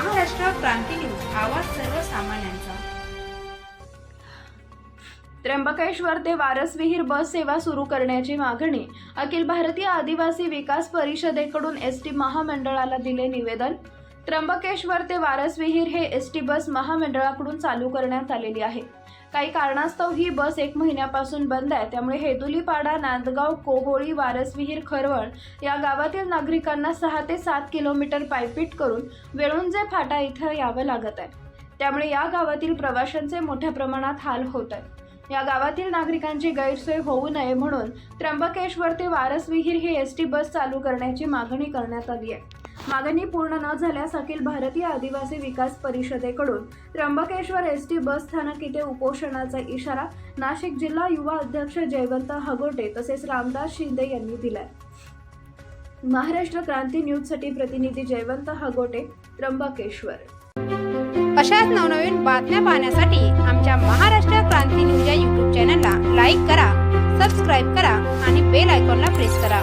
क्रांती news आवाज सर्वसामान्यांचा. त्र्यंबकेश्वर ते वारसविहीर बस सेवा सुरू करण्याची मागणी अखिल भारतीय आदिवासी विकास परिषदेकडून एस टी महामंडळाला दिले निवेदन त्र्यंबकेश्वर ते वारसविहीर हे एस टी बस महामंडळाकडून चालू करण्यात आलेली आहे. काही कारणास्तव ही बस एक महिन्यापासून बंद आहे. त्यामुळे हेदुलीपाडा नांदगाव कोहोळी वारसविहीर खरवण या गावातील नागरिकांना सहा ते सात किलोमीटर पायपीट करून वेळुंजे फाटा इथं यावं लागत आहे. त्यामुळे या गावातील प्रवाशांचे मोठ्या प्रमाणात हाल होत आहेत. या गावातील नागरिकांची गैरसोय होऊ नये म्हणून त्र्यंबकेश्वर ते वारसविहीर ही एस टी बस चालू करण्याची मागणी करण्यात आली आहे. मागणी पूर्ण न झाल्यास अखिल भारतीय आदिवासी विकास परिषदेकडून त्र्यंबकेश्वर एस टी बस स्थानक इथे उपोषणाचा इशारा नाशिक जिल्हा युवा अध्यक्ष जयवंत हगोटे तसेच रामदास शिंदे यांनी दिलाय. महाराष्ट्र क्रांती न्यूजसाठी प्रतिनिधी जयवंत हगोटे त्र्यंबकेश्वर. अशाच नवनवीन बातम्या पाहण्यासाठी आमच्या महाराष्ट्र क्रांती न्यूज या यूट्यूब चॅनलला लाईक करा सबस्क्राईब करा आणि बेल आयकॉनला प्रेस करा.